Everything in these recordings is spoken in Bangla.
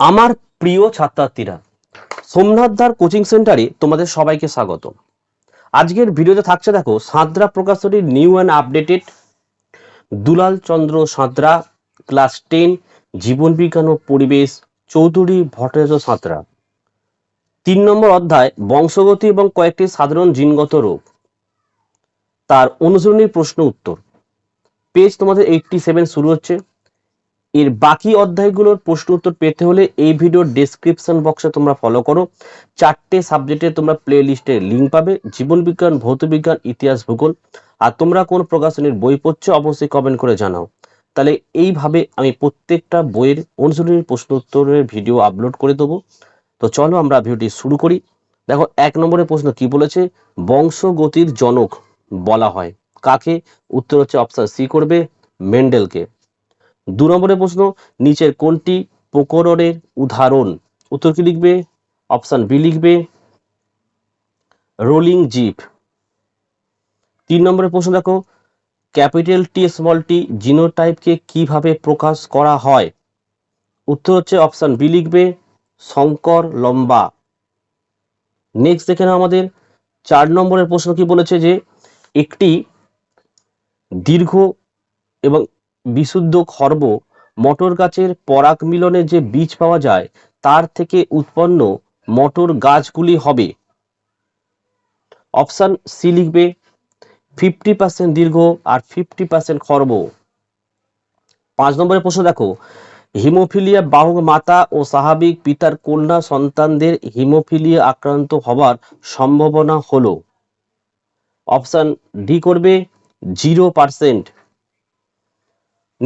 আমার প্রিয় ছাত্রছাত্রীরা সোমনাথদার কোচিং সেন্টারে তোমাদের সবাইকে স্বাগত আজকের ভিডিওতে থাকছে দেখো Santra প্রকাশনীর new and updated Dulal Chandra Santra, class ten, জীবন বিজ্ঞান ও পরিবেশ, চৌধুরী ভট্টাচার্য সাঁতরা। তিন নম্বর অধ্যায়, বংশগতি এবং কয়েকটি সাধারণ জিনগত রোগ। তার অনুসরণী প্রশ্ন উত্তর। পেজ তোমাদের এইটটি সেভেন শুরু হচ্ছে। এর বাকি অধ্যায়গুলোর প্রশ্ন উত্তর পেতে হলে এই ভিডিওর ডেসক্রিপশন বক্সে তোমরা ফলো করো। চারটে সাবজেক্টে তোমরা প্লে লিস্টে লিঙ্ক পাবে, জীবন বিজ্ঞান, ভৌত বিজ্ঞান, ইতিহাস, ভূগোল। আর তোমরা কোন প্রকাশনীর বই পড়ছো অবশ্যই কমেন্ট করে জানাও। তাহলে এইভাবে আমি প্রত্যেকটা বইয়ের অনুসরণী প্রশ্ন উত্তরের ভিডিও আপলোড করে দেবো। তো চলো আমরা ভিডিওটি শুরু করি। দেখো, এক নম্বরের প্রশ্ন কি বলেছে? বংশগতির জনক বলা হয়। কাকে? উত্তর হচ্ছে অপশন সি করবে মেন্ডেলকে দু নম্বরের প্রশ্ন, নিচের কোনটি প্রকরণের উদাহরণ? উত্তর কি লিখবে? অপশান বি লিখবে, রোলিং জিপ। তিন নম্বরের প্রশ্ন দেখো, ক্যাপিটাল টি, স্মল টি জিনোটাইপকে কীভাবে প্রকাশ করা হয়? উত্তর হচ্ছে অপশান বি লিখবে, শঙ্কর লম্বা। নেক্সট দেখে নাও আমাদের, চার নম্বরের প্রশ্ন কি বলেছে যে, একটি দীর্ঘ এবং বিশুদ্ধ খর্ব মটর গাছের পরাগ মিলনে যে বীজ পাওয়া যায়, তার থেকে উৎপন্ন মটর গাছগুলি হবে। অপশন সি লিখবে ফিফটি পার্সেন্ট দীর্ঘ আর ফিফটি পার্সেন্ট খর্ব। পাঁচ নম্বরের প্রশ্ন দেখো, হিমোফিলিয়া বাহক মাতা ও স্বাভাবিক পিতার কন্যা সন্তানদের হিমোফিলিয়া আক্রান্ত হবার সম্ভাবনা হলো। অপশান ডি করবে জিরো পার্সেন্ট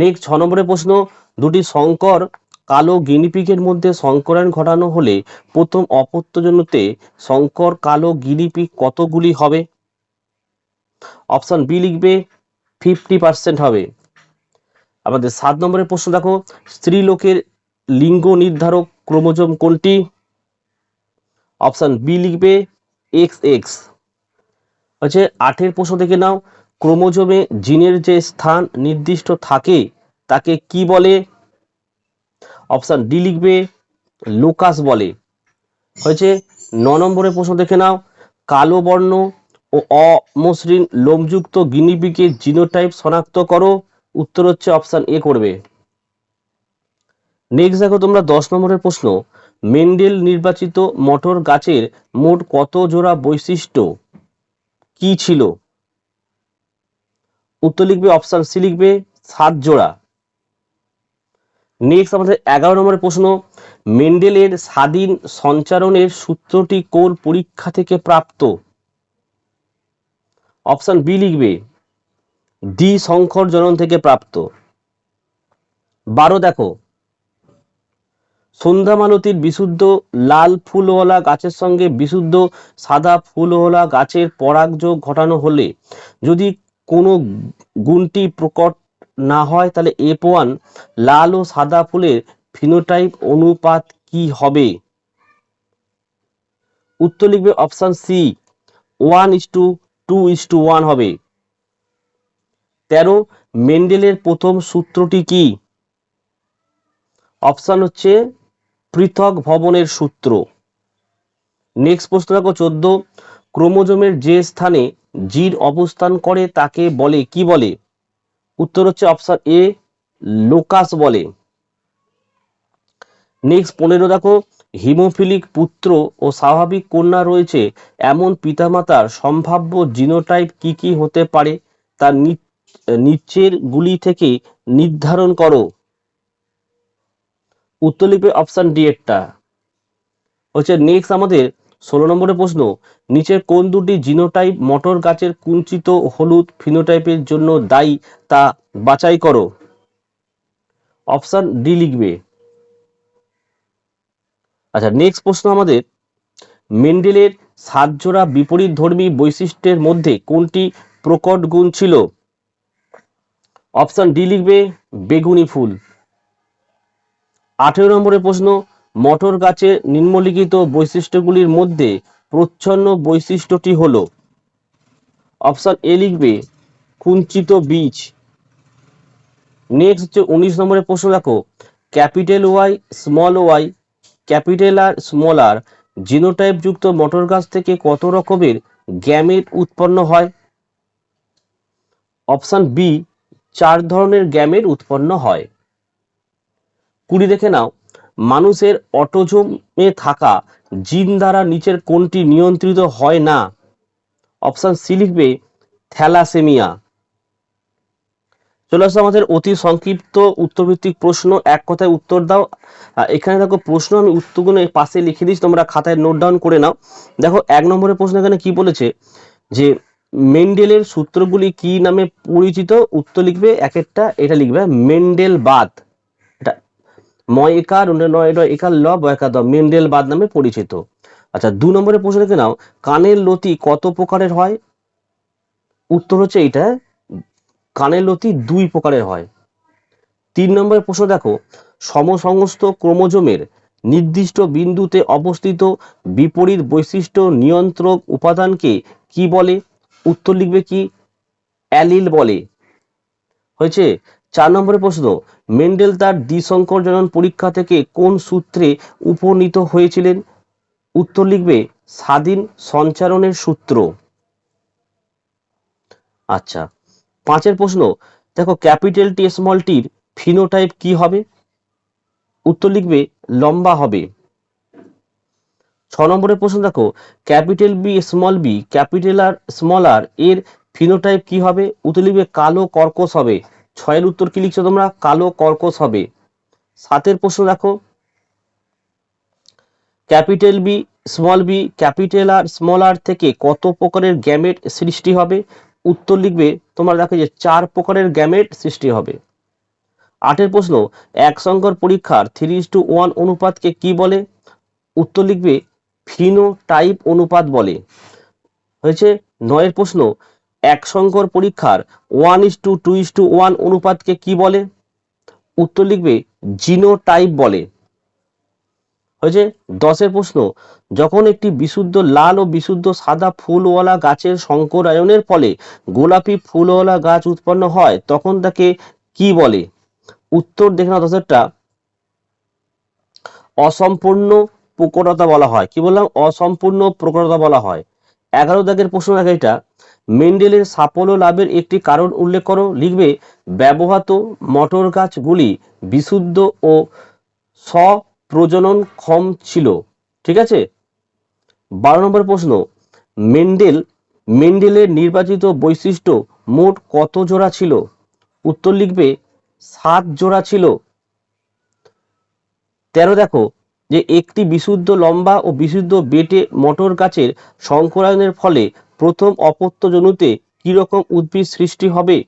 নেক্সট ছ নম্বরের প্রশ্ন, দুটি শঙ্কর কালো গিনিপিকের মধ্যে সংকরায়ন ঘটানো হলে প্রথম অপত্যজন্যতে শঙ্কর কালো গিনিপিক কতগুলি হবে? অপশন বি লিখবে ফিফটি পার্সেন্ট হবে। আমাদের সাত নম্বরের প্রশ্ন দেখো, স্ত্রীলোকের লিঙ্গ নির্ধারক ক্রোমোজোম কোনটি? অপশন বি লিখবে এক্স এক্স। হচ্ছে আটের প্রশ্ন থেকে নাও, ক্রোমোজোমে জিনের যে স্থান নির্দিষ্ট থাকে তাকে কি বলে? অপশন ডি লিখবে, লোকাস বলে। হয়েছে, ন নম্বরের প্রশ্ন দেখে নাও। কালো বর্ণ ও অমসৃণ লোমযুক্ত গিনিপিকের জিনোটাইপ শনাক্ত করো। উত্তর হচ্ছে অপশান এ করবে। নেক্সট দেখো তোমরা দশ নম্বরের প্রশ্ন। মেন্ডেল নির্বাচিত মটর গাছের মোট কত জোড়া বৈশিষ্ট্য? কি ছিল? উত্তর লিখবে, অপশান সি লিখবে, সাত জোড়া। নেক্সট আমাদের এগারো নম্বরের প্রশ্ন, মেন্ডেলের স্বাধীন সঞ্চারণের সূত্রটি কোন পরীক্ষা থেকে প্রাপ্ত? অপশন বি লিখবে ডি শঙ্কর জনন থেকে প্রাপ্ত। বারো দেখো, সন্ধ্যা মালতীর বিশুদ্ধ লাল ফুলওয়ালা গাছের সঙ্গে বিশুদ্ধ সাদা ফুলওয়ালা গাছের পরাগযোগ ঘটানো হলে, যদি কোনো গুণটি প্রকট না হয়, তাহলে এফ ওয়ান লাল ও সাদা ফুলের ফিনোটাইপ অনুপাত কি হবে? উত্তর লিখবে option C, one is to two is to one হবে। তেরো, মেন্ডেলের প্রথম সূত্রটি কি? অপশান হচ্ছে পৃথক ভবনের সূত্র। নেক্সট প্রশ্ন দেখো চোদ্দ, ক্রোমোজোমের যে স্থানে জির অবস্থান করে তাকে বলে, কি বলে? উত্তর হচ্ছে অপশন এ লোকাস বলে। নেক্সট পনেরো, দেখো হিমোফিলিক পুত্র ও স্বাভাবিক কন্যা রয়েছে। এমন পিতামাতার সম্ভাব্য জিনোটাইপ কি কি হতে পারে? তার নিচের গুলি থেকে নির্ধারণ করো। উত্তর লিখবে অপশন ডি এরটা হচ্ছে নেক্সট আমাদের ষোলো নম্বরের প্রশ্ন, নিচের কোন দুটি জিনোটাইপ মটর গাছের কুঞ্চিত হলুদ ফিনোটাইপের জন্য দায়ী তা বাছাই করো? অপশন ডি লিখবে। আচ্ছা নেক্সট প্রশ্ন আমাদের, মেন্ডেলের সাত জোড়া বিপরীত ধর্মী বৈশিষ্ট্যের মধ্যে কোনটি প্রকট গুণ ছিল? অপশন ডি লিখবে, বেগুনি ফুল। আঠেরো নম্বরের প্রশ্ন মটর গাছের নিম্নলিখিত বৈশিষ্ট্যগুলির মধ্যে প্রচ্ছন্ন বৈশিষ্ট্যটি হল অপশান এ লিখবে, কুঞ্চিত বীজ। নেক্সট হচ্ছে উনিশ নম্বরের প্রশ্ন, দেখো, capital Y, small Y, capital R small R genotype যুক্ত মটর গাছ থেকে কত রকমের গ্যামেট উৎপন্ন হয়? অপশান বি, চার ধরনের গ্যামেট উৎপন্ন হয়। কুড়ি দেখে নাও। মানুষের অটোজমে থাকা জিন দ্বারা নিচের কোনটি নিয়ন্ত্রিত হয় না। অপশান সি লিখবে, থ্যালাসেমিয়া। চলে আসছে আমাদের অতি সংক্ষিপ্ত উত্তরভিত্তিক প্রশ্ন। এক কথায় উত্তর দাও। এখানে দেখো প্রশ্ন, আমি উত্তরগুলো পাশে লিখে দিচ্ছি, তোমরা খাতায় নোট ডাউন করে নাও। দেখো, এক নম্বরের প্রশ্ন এখানে কি বলেছে? যে মেন্ডেলের সূত্রগুলি কি নামে পরিচিত? উত্তর লিখবে, এক একটা, এটা লিখবে মেন্ডেল বাদ ময় একার নয় একার ল বয়কার দ মেন্ডেল বাদ নামে পরিচিত। আচ্ছা দু নম্বরের প্রশ্ন লিখে নাও। কানের লতি কত প্রকারের হয়? উত্তর হচ্ছে এইটা, কানের লতি দুই প্রকারের হয়। তিন নম্বরের প্রশ্ন দেখো, সমসংস্থ ক্রোমোজোমের নির্দিষ্ট বিন্দুতে অবস্থিত বিপরীত বৈশিষ্ট্য নিয়ন্ত্রক উপাদানকে কি বলে? উত্তর লিখবে কি? অ্যালিল বলে। হয়েছে? চার নম্বরের প্রশ্ন, মেন্ডেল তার দ্বিসংকর জনন পরীক্ষা থেকে কোন সূত্রে উপনীত হয়েছিলেন? উত্তর লিখবে, স্বাধীন সঞ্চারণের সূত্র। আচ্ছা পাঁচের প্রশ্ন, দেখো ক্যাপিটাল টি স্মল টির ফিনোটাইপ কি হবে? উত্তর লিখবে, লম্বা হবে। ছ নম্বরের প্রশ্ন, দেখো capital B small B, capital R small R এর ফিনোটাইপ কি হবে? উত্তর লিখবে, কালো কর্কশ হবে। ছয়ের উত্তর কি লিখছো তোমরা? কালো কর্কশ হবে। সাতের প্রশ্ন দেখো। Capital B, small B, capital R small R থেকে কত প্রকারের গ্যামেট সৃষ্টি হবে? উত্তর লিখবে, তোমরা দেখো যে চার প্রকারের গ্যামেট সৃষ্টি হবে। আটের প্রশ্ন, এক সংকর পরীক্ষার থ্রি টু ওয়ান অনুপাতকে কি বলে? উত্তর লিখবে ফিনো টাইপ অনুপাত বলে। হয়েছে নয়ের প্রশ্ন এক সংকর পরীক্ষার one is to two is to one অনুপাতকে কি বলে? উত্তর লিখবে জিনোটাইপ বলে। হয়েছে? দশের প্রশ্ন, যখন একটি বিশুদ্ধ লাল ও বিশুদ্ধ সাদা ফুলওয়ালা গাছের সংকরায়নের ফলে গোলাপি ফুলওয়ালা গাছ উৎপন্ন হয়, তখন তাকে কি বলে? উত্তর দেখে না দশেরটা। অসম্পূর্ণ প্রকটতা বলা হয়। কি বললাম? অসম্পূর্ণ প্রকটতা বলা হয়। এগারো দাগের প্রশ্ন দেখে এটা মেন্ডেলের সাফল্য লাভের একটি কারণ উল্লেখ করো। লিখবে, ব্যবহৃত মটর গাছগুলি বিশুদ্ধ ও স্বপ্রজননক্ষম ছিল। ঠিক আছে? বারো নম্বর প্রশ্ন। মেন্ডেল, মেন্ডেলের নির্বাচিত বৈশিষ্ট্য মোট কত জোড়া ছিল? উত্তর লিখবে, সাত জোড়া ছিল। তেরো দেখো যে একটি বিশুদ্ধ লম্বা ও বিশুদ্ধ বেটে মটর গাছের সংকরায়নের ফলে প্রথম অপত্যজনুতে কীরকম উদ্ভিদ সৃষ্টি হবে?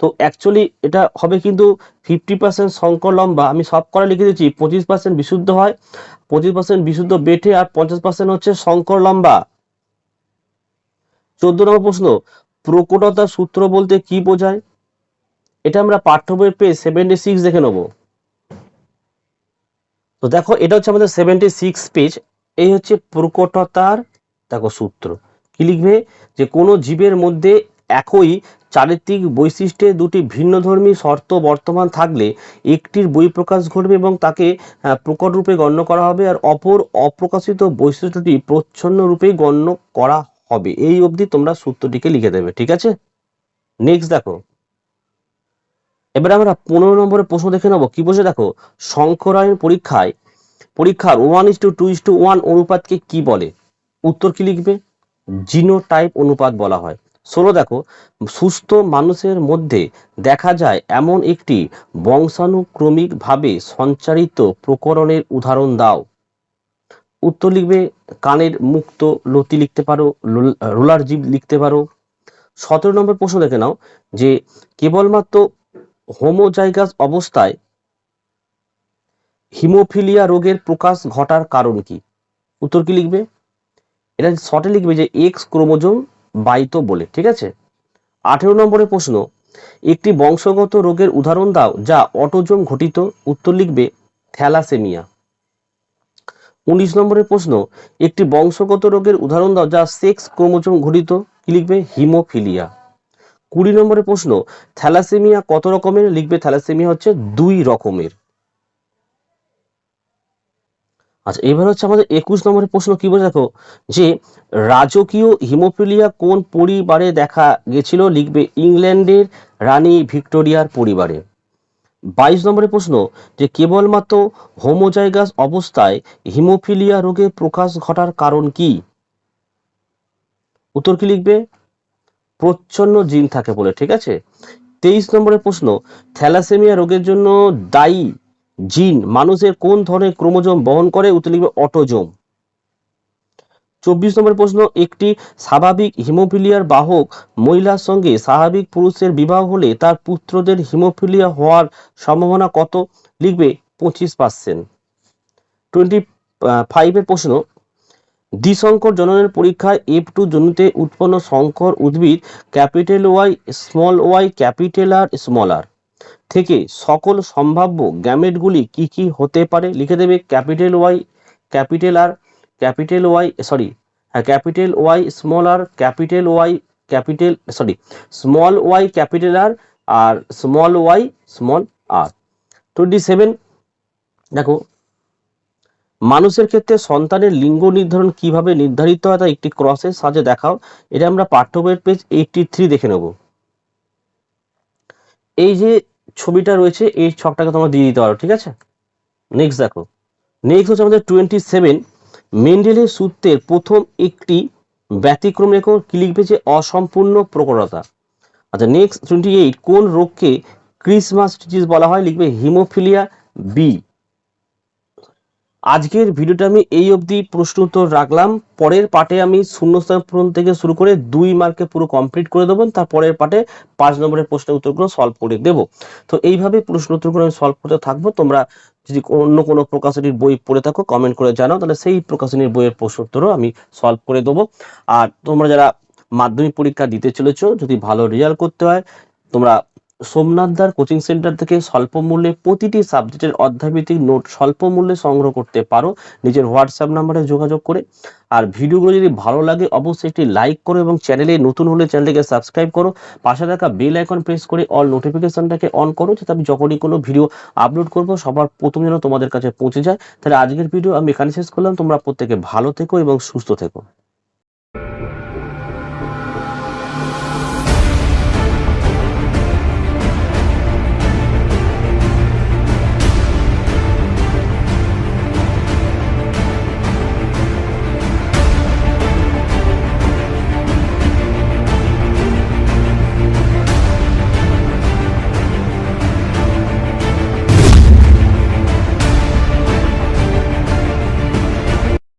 তো অ্যাকচুয়ালি এটা হবে কিন্তু ফিফটি পার্সেন্ট সংকর লম্বা। আমি সব করা লিখে দিচ্ছি পঁচিশ পার্সেন্ট বিশুদ্ধ হয়, পঁচিশ পার্সেন্ট বিশুদ্ধ বেটে আর পঞ্চাশ পার্সেন্ট হচ্ছে সংকর লম্বা। চোদ্দ নম্বর প্রশ্ন, প্রকটতার সূত্র বলতে কি বোঝায়? এটা আমরা পাঠ্য বইয়ের পেজ সেভেন্টি সিক্স দেখে নেব। তো দেখো, এটা হচ্ছে আমাদের সেভেন্টি সিক্স পেজ এই হচ্ছে প্রকটতার, দেখো সূত্র। কি লিখবে? যে কোনো জীবের মধ্যে একই চারিত্রিক বৈশিষ্ট্যে দুটি ভিন্নধর্মী শর্ত বর্তমান থাকলে একটির বহিঃপ্রকাশ ঘটবে এবং তাকে প্রকট রূপে গণ্য করা হবে আর অপর অপ্রকাশিত বৈশিষ্ট্যটি প্রচ্ছন্ন রূপে গণ্য করা হবে। এই অবধি তোমরা সূত্রটিকে লিখে দেবে, ঠিক আছে? নেক্সট দেখো। এবার আমরা পনেরো নম্বরের প্রশ্ন দেখে নেব। কি বসে দেখো? শঙ্করায়ন পরীক্ষায়, পরীক্ষার one is to two is to one অনুপাতকে কি বলে? উত্তর কি লিখবে? জিনোটাইপ অনুপাত বলা হয়। ষোলো দেখো, সুস্থ মানুষের মধ্যে দেখা যায় এমন একটি বংশানুক্রমিক ভাবে সঞ্চারিত প্রকরণের উদাহরণ দাও। উত্তর লিখবে, কানের মুক্ত লতি লিখতে পারো রোলার জীব লিখতে পারো। সতেরো নম্বর প্রশ্ন দেখে নাও যে কেবলমাত্র হোমোজাইগাস অবস্থায় হিমোফিলিয়া রোগের প্রকাশ ঘটার কারণ কি? উত্তর কি লিখবে? এটা শর্টে লিখবে যে এক্স ক্রোমোজোম বাইত বলে, ঠিক আছে? আঠেরো নম্বরের প্রশ্ন, একটি বংশগত রোগের উদাহরণ দাও যা অটোজোম ঘটিত। উত্তর লিখবে, থ্যালাসেমিয়া। উনিশ নম্বরের প্রশ্ন, একটি বংশগত রোগের উদাহরণ দাও যা সেক্স ক্রোমোজোম ঘটিত। কি লিখবে? হিমোফিলিয়া। কুড়ি নম্বরের প্রশ্ন, থ্যালাসেমিয়া কত রকমের? লিখবে থ্যালাসেমিয়া হচ্ছে দুই রকমের। আচ্ছা এবার হচ্ছে আমাদের একুশ নম্বরের প্রশ্ন কি বলে দেখো? যে রাজকীয় হিমোফিলিয়া কোন পরিবারে দেখা গেছিল? লিখবে ইংল্যান্ডের রানী ভিক্টোরিয়ার পরিবারে। বাইশ নম্বরের প্রশ্ন, যে কেবলমাত্র হোমোজাইগাস অবস্থায় হিমোফিলিয়া রোগের প্রকাশ ঘটার কারণ কি? উত্তর কি লিখবে? প্রচ্ছন্ন জিন থাকে বলে, ঠিক আছে? তেইশ নম্বরের প্রশ্ন, থ্যালাসেমিয়া রোগের জন্য দায়ী জিন মানুষের কোন ধরনের ক্রোমোজোম বহন করে? উত্তর লিখবে অটোজোম। চব্বিশ নম্বর প্রশ্ন, একটি স্বাভাবিক হিমোফিলিয়ার বাহক মহিলার সঙ্গে স্বাভাবিক পুরুষের বিবাহ হলে তার পুত্রদের হিমোফিলিয়া হওয়ার সম্ভাবনা কত? লিখবে পঁচিশ পার্সেন্ট টোয়েন্টি ফাইভের প্রশ্ন দ্বিসংকর জননের পরীক্ষায় এফ টু জনুতে উৎপন্ন সংকর উদ্ভিদ capital Y, small Y, capital R, small R. থেকে সকল সম্ভাব্য গ্যামেটগুলি কি কি হতে পারে লিখে দেবে capital Y, capital R, capital Y, sorry হ্যাঁ capital Y, small R, capital Y, capital, sorry, small Y, capital R R, small Y, small R. Twenty seven, দেখো মানুষের ক্ষেত্রে সন্তানের লিঙ্গ নির্ধারণ কীভাবে নির্ধারিত হয় তা একটি ক্রসের সাহায্যে দেখাও। এটা আমরা পাঠ্য বইয়ের পেজ এইটটি থ্রি দেখে নেব। এই যে ছবিটা রয়েছে, এই ছকটাকে তোমরা দিয়ে দিতে পারো, ঠিক আছে? নেক্সট দেখো। নেক্সট হচ্ছে আমাদের টোয়েন্টি সেভেন মেন্ডেলের সূত্রের প্রথম একটি ব্যতিক্রম রেখো কি লিখবে যে অসম্পূর্ণ প্রকটতা। আচ্ছা নেক্সট টোয়েন্টি এইট কোন রোগকে ক্রিসমাস ডিজিজ বলা হয়? লিখবে হিমোফিলিয়া বি আজকের ভিডিওটা আমি এই অবধি প্রশ্ন উত্তর রাখলাম। পরের পার্টে আমি শূন্যস্থান পূরণ থেকে শুরু করে দুই মার্কে পুরো কমপ্লিট করে দেবো। তার পরের পার্টে পাঁচ নম্বরের প্রশ্নের উত্তরগুলো সলভ করে দেব। তো এইভাবে প্রশ্ন উত্তরগুলো আমি সলভ করতে থাকব। তোমরা যদি অন্য কোনো প্রকাশনীর বই পড়ে থাকো কমেন্ট করে জানাও। তাহলে সেই প্রকাশনীর বইয়ের প্রশ্ন উত্তরও আমি সলভ করে দেবো। আর তোমরা যারা মাধ্যমিক পরীক্ষা দিতে চলেছো, যদি ভালো রেজাল্ট করতে হয়, তোমরা সোমনাথদার কোচিং সেন্টার থেকে স্বল্প মূল্যে প্রতিটি সাবজেক্টের অধ্যায়ভিত্তিক নোট স্বল্প মূল্যে সংগ্রহ করতে পারো। নিজের হোয়াটসঅ্যাপ নাম্বারে যোগাযোগ করে। আর ভিডিওগুলো যদি ভালো লাগে, অবশ্যই একটি লাইক করো এবং চ্যানেলে নতুন হলে চ্যানেলটিকে সাবস্ক্রাইব করো। পাশে থাকা বেল আইকন প্রেস করে অল নোটিফিকেশনটাকে অন করো, যাতে আমি যখনই কোনো ভিডিও আপলোড করব, সবার প্রথম যেন তোমাদের কাছে পৌঁছে যায়। তাহলে আজকের ভিডিও আমি এখানে শেষ করলাম। তোমরা প্রত্যেকে ভালো থেকো এবং সুস্থ থেকো।